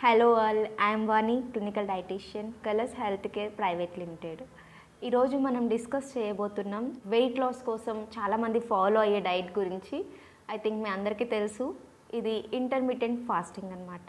Hello all I'm Vani clinical dietitian Colours Health Care Private Limited ఈరోజు మనం discuss చేయబోతున్నాం weight loss కోసం చాలామంది ఫాలో అయ్యే డైట్ గురించి. ఐ థింక్ మీ అందరికీ తెలుసు ఇది ఇంటర్మీడియట్ ఫాస్టింగ్ అనమాట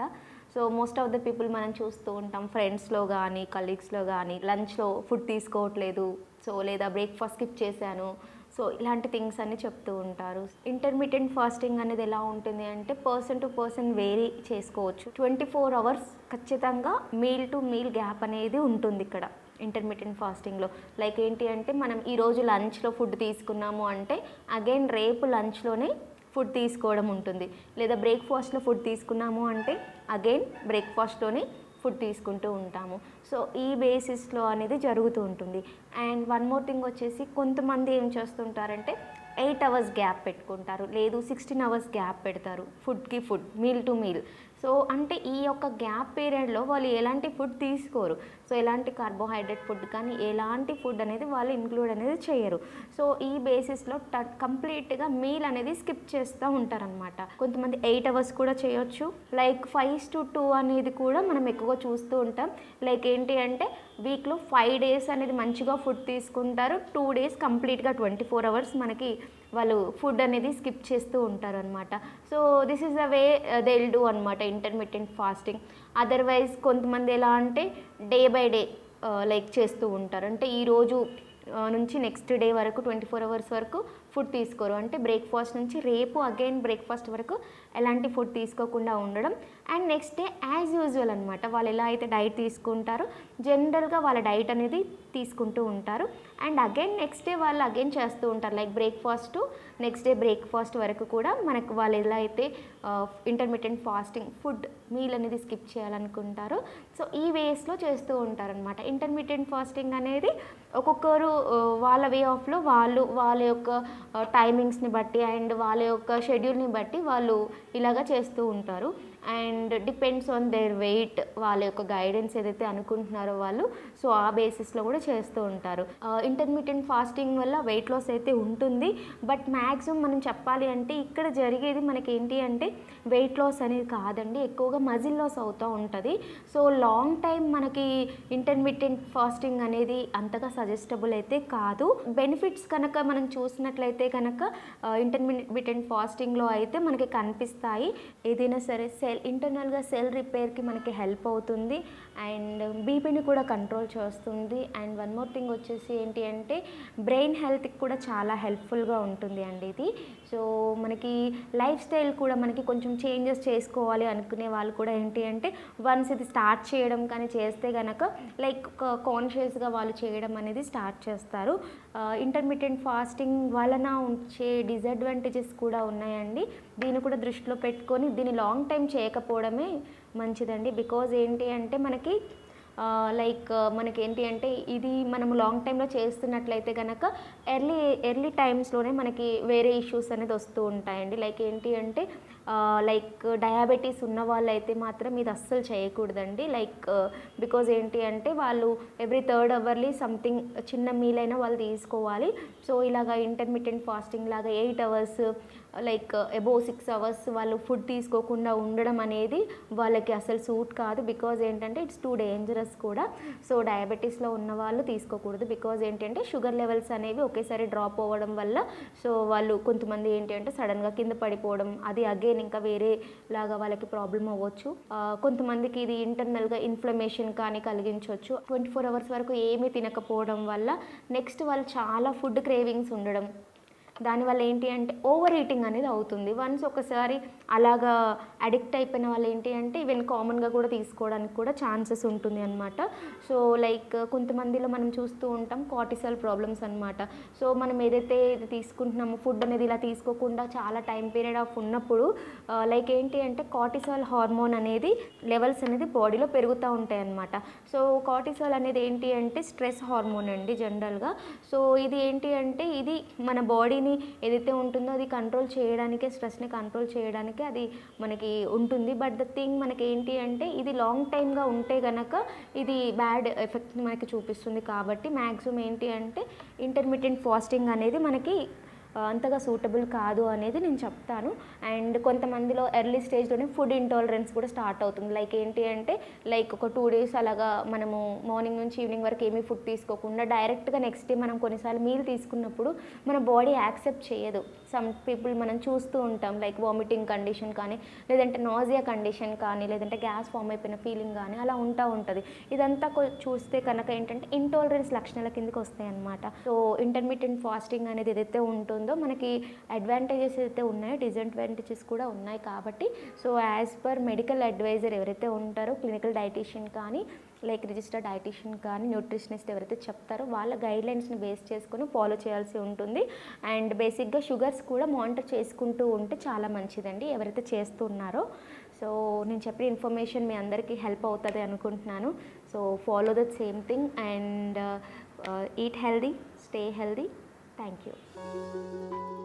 so most of the people మనం చూస్తూ ఉంటాం. ఫ్రెండ్స్లో కానీ కలీగ్స్లో కానీ లంచ్లో ఫుడ్ తీసుకోవట్లేదు. సో లేదా బ్రేక్ఫాస్ట్ స్కిప్ చేశాను. సో ఇలాంటి థింగ్స్ అన్ని చెప్తూ ఉంటారు. ఇంటర్మీడియట్ ఫాస్టింగ్ అనేది ఎలా ఉంటుంది అంటే పర్సన్ టు పర్సన్ వేరీ చేసుకోవచ్చు. ట్వంటీ ఫోర్ అవర్స్ ఖచ్చితంగా మీల్ టు మీల్ గ్యాప్ అనేది ఉంటుంది ఇక్కడ ఇంటర్మీడియట్ ఫాస్టింగ్లో లైక్ ఏంటి అంటే మనం ఈరోజు లంచ్లో ఫుడ్ తీసుకున్నాము అంటే అగైన్ రేపు లంచ్లోనే ఫుడ్ తీసుకోవడం ఉంటుంది. లేదా బ్రేక్ఫాస్ట్లో ఫుడ్ తీసుకున్నాము అంటే అగైన్ బ్రేక్ఫాస్ట్లోనే ఫుడ్ తీసుకుంటూ ఉంటాము. సో ఈ బేసిస్లో అనేది జరుగుతూ ఉంటుంది. అండ్ వన్ మోర్ థింగ్ వచ్చేసి కొంతమంది ఏం చేస్తుంటారంటే ఎయిట్ అవర్స్ గ్యాప్ పెట్టుకుంటారు. లేదు సిక్స్టీన్ అవర్స్ గ్యాప్ పెడతారు. ఫుడ్కి food meal to meal. So అంటే ఈ యొక్క గ్యాప్ పీరియడ్లో వాళ్ళు ఎలాంటి ఫుడ్ తీసుకోరు. సో ఎలాంటి కార్బోహైడ్రేట్ ఫుడ్ కానీ ఎలాంటి ఫుడ్ అనేది వాళ్ళు ఇంక్లూడ్ అనేది చేయరు. సో ఈ బేసిస్లో ట కంప్లీట్గా మీల్ అనేది స్కిప్ చేస్తూ ఉంటారనమాట కొంతమంది ఎయిట్ అవర్స్ కూడా చేయొచ్చు. లైక్ ఫైవ్ టు టూ అనేది కూడా మనం ఎక్కువగా చూస్తూ ఉంటాం. లైక్ ఏంటి అంటే వీక్లో ఫైవ్ డేస్ అనేది మంచిగా ఫుడ్ తీసుకుంటారు. టూ డేస్ కంప్లీట్గా ట్వంటీ ఫోర్ అవర్స్ మనకి వాళ్ళు ఫుడ్ అనేది స్కిప్ చేస్తూ ఉంటారు అనమాట so this is the way they will do అనమాట ఇంటర్మీడియట్ ఫాస్టింగ్ అదర్వైజ్ కొంతమంది ఎలా అంటే డే బై డే లైక్ చేస్తూ ఉంటారు. అంటే ఈరోజు uh, నుంచి నెక్స్ట్ డే వరకు ట్వంటీ ఫోర్ అవర్స్ వరకు ఫుడ్ తీసుకోరు. అంటే బ్రేక్ఫాస్ట్ నుంచి రేపు అగైన్ బ్రేక్ఫాస్ట్ వరకు ఎలాంటి ఫుడ్ తీసుకోకుండా ఉండడం. And next day as usual అనమాట వాళ్ళు ఎలా అయితే డైట్ తీసుకుంటారో జనరల్గా వాళ్ళ డైట్ అనేది తీసుకుంటూ ఉంటారు. అండ్ అగైన్ నెక్స్ట్ డే వాళ్ళు అగైన్ చేస్తూ ఉంటారు. Like breakfast next day breakfast వరకు కూడా మనకు వాళ్ళు ఎలా అయితే ఇంటర్మీడియట్ ఫాస్టింగ్ ఫుడ్ మీల్ అనేది స్కిప్ చేయాలనుకుంటారో సో ఈ వేస్లో చేస్తూ ఉంటారనమాట ఇంటర్మీడియట్ ఫాస్టింగ్ అనేది ఒక్కొక్కరు వాళ్ళ వే ఆఫ్లో వాళ్ళు వాళ్ళ యొక్క టైమింగ్స్ని బట్టి అండ్ వాళ్ళ యొక్క షెడ్యూల్ని బట్టి వాళ్ళు ఇలాగా చేస్తూ ఉంటారు. And depends on their weight వాళ్ళ యొక్క గైడెన్స్ ఏదైతే అనుకుంటున్నారో వాళ్ళు సో ఆ బేసిస్లో కూడా చేస్తూ ఉంటారు. ఇంటర్మీడియట్ ఫాస్టింగ్ వల్ల వెయిట్ లాస్ అయితే ఉంటుంది. బట్ మ్యాక్సిమం మనం చెప్పాలి అంటే ఇక్కడ జరిగేది మనకి ఏంటి అంటే వెయిట్ లాస్ అనేది కాదండి. ఎక్కువగా మజిల్ లాస్ అవుతూ ఉంటుంది. సో లాంగ్ టైం మనకి ఇంటర్మీడియట్ ఫాస్టింగ్ అనేది అంతగా సజెస్టబుల్ అయితే కాదు. బెనిఫిట్స్ కనుక మనం చూసినట్లయితే కనుక ఇంటర్మీడియట్ ఫాస్టింగ్లో అయితే మనకి కనిపిస్తాయి. ఏదైనా సరే సెల్ ఇంటర్నల్గా సెల్ రిపేర్కి మనకి హెల్ప్ అవుతుంది. అండ్ బీపీని కూడా కంట్రోల్ చేస్తుంది. అండ్ వన్ మోర్ థింగ్ వచ్చేసి ఏంటి అంటే బ్రెయిన్ హెల్త్కి కూడా చాలా హెల్ప్ఫుల్గా ఉంటుంది అండి ఇది. సో మనకి లైఫ్ స్టైల్ కూడా మనకి కొంచెం చేంజెస్ చేసుకోవాలి అనుకునే వాళ్ళు కూడా ఏంటి అంటే వన్స్ ఇది స్టార్ట్ చేయడం కానీ చేస్తే కనుక లైక్ కాన్షియస్గా వాళ్ళు చేయడం అనేది స్టార్ట్ చేస్తారు. ఇంటర్మీడియట్ ఫాస్టింగ్ వలన వచ్చే డిసడ్వాంటేజెస్ కూడా ఉన్నాయండి. దీన్ని కూడా దృష్టిలో పెట్టుకొని దీన్ని లాంగ్ టైం చేయకపోవడమే మంచిదండి. బికాజ్ ఏంటి అంటే మనకి లైక్ మనకి ఏంటి అంటే ఇది మనం లాంగ్ టైంలో చేస్తున్నట్లయితే కనుక ఎర్లీ ఎర్లీ టైమ్స్లోనే మనకి వేరే ఇష్యూస్ అనేది వస్తూ ఉంటాయండి. లైక్ ఏంటి అంటే లైక్ డయాబెటీస్ ఉన్న వాళ్ళైతే మాత్రం ఇది అస్సలు చేయకూడదండి. లైక్ బికాజ్ ఏంటి అంటే వాళ్ళు ఎవ్రీ థర్డ్ అవర్లీ సంథింగ్ చిన్న మీల్ అయినా వాళ్ళు తీసుకోవాలి. సో ఇలాగ ఇంటర్మీడియట్ ఫాస్టింగ్ లాగా eight hours like above six hours వాళ్ళు ఫుడ్ తీసుకోకుండా ఉండడం అనేది వాళ్ళకి అసలు సూట్ కాదు బికాజ్ ఏంటంటే ఇట్స్ టూ డేంజరస్ కూడా. సో డయాబెటీస్లో ఉన్న వాళ్ళు తీసుకోకూడదు బికాజ్ ఏంటంటే షుగర్ లెవెల్స్ అనేవి ఒకేసారి డ్రాప్ అవ్వడం వల్ల సో వాళ్ళు కొంతమంది ఏంటి అంటే సడన్గా కింద పడిపోవడం అది అగైన్ ఇంకా వేరే లాగా వాళ్ళకి ప్రాబ్లం అవ్వచ్చు. కొంతమందికి ఇది ఇంటర్నల్గా ఇన్ఫ్లమేషన్ కానీ కలిగించవచ్చు. ట్వంటీ ఫోర్ అవర్స్ వరకు ఏమీ తినకపోవడం వల్ల నెక్స్ట్ వాళ్ళు చాలా ఫుడ్ క్రేవింగ్స్ ఉండడం దానివల్ల ఏంటి అంటే ఓవర్ ఈటింగ్ అనేది అవుతుంది. వన్స్ ఒకసారి అలాగా అడిక్ట్ అయిపోయిన వాళ్ళు ఏంటి అంటే ఈవెన్ కామన్గా కూడా తీసుకోవడానికి కూడా ఛాన్సెస్ ఉంటుంది అనమాట సో లైక్ కొంతమందిలో మనం చూస్తూ ఉంటాం కార్టిసల్ ప్రాబ్లమ్స్ అనమాట సో మనం ఏదైతే తీసుకుంటున్నామో ఫుడ్ అనేది ఇలా తీసుకోకుండా చాలా టైం పీరియడ్ ఆఫ్ ఉన్నప్పుడు లైక్ ఏంటి అంటే కార్టిసాల్ హార్మోన్ అనేది లెవెల్స్ అనేది బాడీలో పెరుగుతూ ఉంటాయి అన్నమాట. సో కార్టిసాల్ అనేది ఏంటి అంటే స్ట్రెస్ హార్మోన్ అండి జనరల్గా. సో ఇది ఏంటి అంటే ఇది మన బాడీని ఏదైతే ఉంటుందో అది కంట్రోల్ చేయడానికే స్ట్రెస్ని కంట్రోల్ చేయడానికే అది మనకి ఉంటుంది. బట్ ద థింగ్ మనకి ఏంటి అంటే ఇది లాంగ్ టైమ్గా ఉంటే గనక ఇది బ్యాడ్ ఎఫెక్ట్ని మనకి చూపిస్తుంది. కాబట్టి మ్యాక్సిమం ఏంటి అంటే ఇంటర్మీడియట్ ఫాస్టింగ్ అనేది మనకి అంతగా సూటబుల్ కాదు అనేది నేను చెప్తాను. అండ్ కొంతమందిలో ఎర్లీ స్టేజ్లోనే ఫుడ్ ఇంటాలరెన్స్ కూడా స్టార్ట్ అవుతుంది. లైక్ ఏంటి అంటే లైక్ ఒక టూ డేస్ అలాగా మనము మార్నింగ్ నుంచి ఈవినింగ్ వరకు ఏమీ ఫుడ్ తీసుకోకుండా డైరెక్ట్గా నెక్స్ట్ డే మనం కొన్నిసార్లు మీల్ తీసుకున్నప్పుడు మన బాడీ యాక్సెప్ట్ చేయదు. సమ్ పీపుల్ మనం చూస్తూ ఉంటాం లైక్ వామిటింగ్ కండిషన్ కానీ లేదంటే నాజియా కండిషన్ కానీ లేదంటే గ్యాస్ ఫామ్ అయిపోయిన ఫీలింగ్ కానీ అలా ఉంటా ఉంటుంది. ఇదంతా చూస్తే కనుక ఏంటంటే ఇంటాలరెన్స్ లక్షణాల కిందకి వస్తాయి అన్నమాట సో ఇంటర్మీడియట్ ఫాస్టింగ్ అనేది ఏదైతే ఉంటుందో మనకి అడ్వాంటేజెస్ అయితే ఉన్నాయో డిసడ్వాంటేజెస్ కూడా ఉన్నాయి కాబట్టి so as per medical advisor ఎవరైతే ఉంటారో క్లినికల్ డైటీషియన్ కానీ లైక్ రిజిస్టర్డ్ డైటీషియన్ కానీ న్యూట్రిషనిస్ట్ ఎవరైతే చెప్తారో వాళ్ళ గైడ్లైన్స్ని బేస్ చేసుకొని ఫాలో చేయాల్సి ఉంటుంది. అండ్ బేసిక్గా షుగర్స్ కూడా మానిటర్ చేసుకుంటూ ఉంటే చాలా మంచిదండి ఎవరైతే చేస్తున్నారో. సో నేను చెప్పిన ఇన్ఫర్మేషన్ మీ అందరికీ హెల్ప్ అవుతుంది అనుకుంటున్నాను. So follow the same thing and eat healthy stay healthy Thank you.